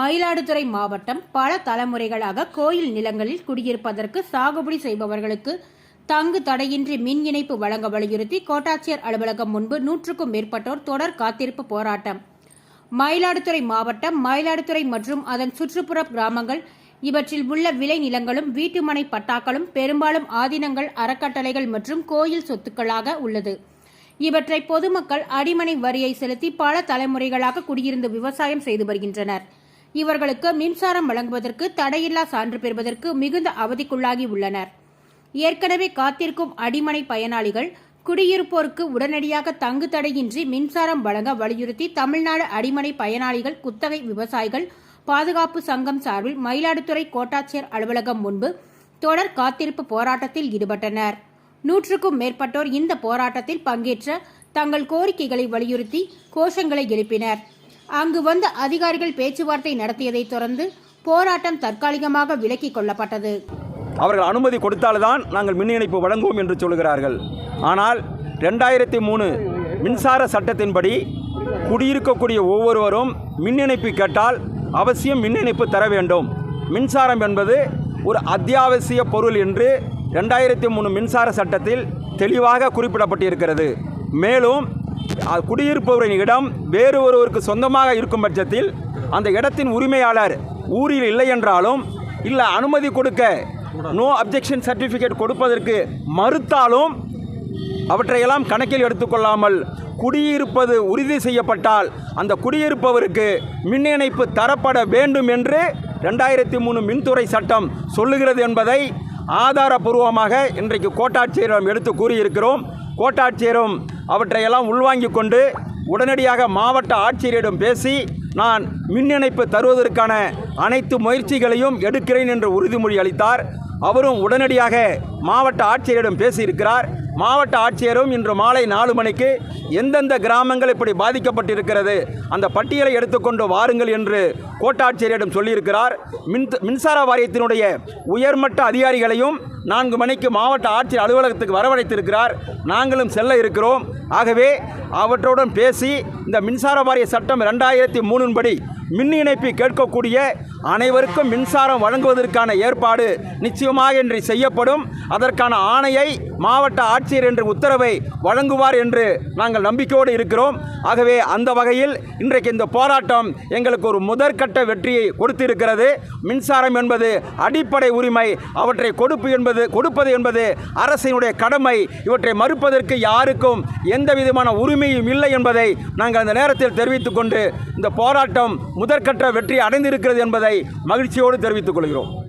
மயிலாடுதுறை மாவட்டம் பல தலைமுறைகளாக கோயில் நிலங்களில் குடியிருப்பதற்கு சாகுபடி செய்பவர்களுக்கு தங்கு தடையின்றி மின் இணைப்பு வழங்க வலியுறுத்தி கோட்டாட்சியர் அலுவலகம் முன்பு நூற்றுக்கும் மேற்பட்டோர் தொடர் காத்திருப்பு போராட்டம். மயிலாடுதுறை மாவட்டம் மயிலாடுதுறை மற்றும் அதன் சுற்றுப்புற கிராமங்கள் இவற்றில் உள்ள விளை நிலங்களும் வீட்டுமனை பட்டாக்களும் பெரும்பாலும் ஆதீனங்கள் அறக்கட்டளைகள் மற்றும் கோயில் சொத்துக்களாக உள்ளது. இவற்றை பொதுமக்கள் அடிமனை வரியை செலுத்தி பல தலைமுறைகளாக குடியிருந்து விவசாயம் செய்து வருகின்றனர். இவர்களுக்கு மின்சாரம் வழங்குவதற்கு தடையில்லா சான்று பெறுவதற்கு மிகுந்த அவதிக்குள்ளாகி உள்ளனர். ஏற்கனவே காத்திருக்கும் அடிமனை பயனாளிகள் குடியிருப்போருக்கு உடனடியாக தங்கு தடையின்றி மின்சாரம் வழங்க வலியுறுத்தி தமிழ்நாடு அடிமனை பயனாளிகள் குத்தகை விவசாயிகள் பாதுகாப்பு சங்கம் சார்பில் மயிலாடுதுறை கோட்டாட்சியர் அலுவலகம் முன்பு தொடர் காத்திருப்பு போராட்டத்தில் ஈடுபட்டனர். நூற்றுக்கும் மேற்பட்டோர் இந்த போராட்டத்தில் பங்கேற்ற தங்கள் கோரிக்கைகளை வலியுறுத்தி கோஷங்களை எழுப்பினர். அங்கு வந்த அதிகாரிகள் பேச்சுவார்த்தை நடத்தியதைத் தொடர்ந்து போராட்டம் தற்காலிகமாக விலக்கிக் கொள்ளப்பட்டது. அவர்கள் அனுமதி கொடுத்தால்தான் நாங்கள் மின் இணைப்பு வழங்குவோம் என்று சொல்கிறார்கள் ஆனால் ரெண்டாயிரத்தி மூணு மின்சார சட்டத்தின்படி குடியிருக்கக்கூடிய ஒவ்வொருவரும் மின் இணைப்பு கேட்டால் அவசியம் மின் இணைப்பு தர வேண்டும். மின்சாரம் என்பது ஒரு அத்தியாவசிய பொருள் என்று ரெண்டாயிரத்தி மூணு மின்சார சட்டத்தில் தெளிவாக குறிப்பிடப்பட்டிருக்கிறது. மேலும் குடியிருப்பவரின் இடம் வேறு ஒருவருக்கு சொந்தமாக இருக்கும் பட்சத்தில் அந்த இடத்தின் உரிமையாளர் ஊரில் இல்லை என்றாலும் இல்லை அனுமதி கொடுக்க நோ அப்ஜெக்ஷன் சர்டிஃபிகேட் கொடுப்பதற்கு மறுத்தாலும் அவற்றையெல்லாம் கணக்கில் எடுத்துக்கொள்ளாமல் குடியிருப்பது உறுதி செய்யப்பட்டால் அந்த குடியிருப்பவருக்கு மின் இணைப்பு தரப்பட வேண்டும் என்று ரெண்டாயிரத்தி மூணு மின்துறை சட்டம் சொல்லுகிறது என்பதை ஆதாரபூர்வமாக இன்றைக்கு கோட்டாட்சியரிடம் எடுத்து கூறியிருக்கிறோம். கோட்டாட்சியரும் அவற்றையெல்லாம் உள்வாங்கி கொண்டு உடனடியாக மாவட்ட ஆட்சியரிடம் பேசி நான் மின் இணைப்பு தருவதற்கான அனைத்து முயற்சிகளையும் எடுக்கிறேன் என்று உறுதிமொழி அளித்தார். அவரும் உடனடியாக மாவட்ட ஆட்சியரிடம் பேசியிருக்கிறார். மாவட்ட ஆட்சியரும் இன்று மாலை நாலு மணிக்கு எந்தெந்த கிராமங்கள் இப்படி பாதிக்கப்பட்டிருக்கிறது அந்த பட்டியலை எடுத்துக்கொண்டு வாருங்கள் என்று கோட்டாட்சியரிடம் சொல்லியிருக்கிறார். மின் மின்சார வாரியத்தினுடைய உயர்மட்ட அதிகாரிகளையும் நான்கு மணிக்கு மாவட்ட ஆட்சியர் அலுவலகத்துக்கு வரவழைத்திருக்கிறார். நாங்களும் செல்ல இருக்கிறோம். ஆகவே அவற்றுடன் பேசி இந்த மின்சார வாரிய சட்டம் ரெண்டாயிரத்தி மூணின்படி மின் இணைப்பு கேட்கக்கூடிய அனைவருக்கும் மின்சாரம் வழங்குவதற்கான ஏற்பாடு நிச்சயமாக இன்று செய்யப்படும். அதற்கான ஆணையை மாவட்ட ஆட்சியர் என்று உத்தரவை வழங்குவார் என்று நாங்கள் நம்பிக்கையோடு இருக்கிறோம். ஆகவே அந்த வகையில் இன்றைக்கு இந்த போராட்டம் எங்களுக்கு ஒரு முதற்கட்ட வெற்றியை கொடுத்திருக்கிறது. மின்சாரம் என்பது அடிப்படை உரிமை அவற்றை கொடுப்பு என்பது கொடுப்பது என்பது அரசினுடைய கடமை. இவற்றை மறுப்பதற்கு யாருக்கும் எந்த விதமான உரிமையும் இல்லை என்பதை நாங்கள் அந்த நேரத்தில் தெரிவித்துக் கொண்டு இந்த போராட்டம் முதற்கட்ட வெற்றி அடைந்திருக்கிறது என்பதை மகிழ்ச்சியோடு தெரிவித்துக் கொள்கிறோம்.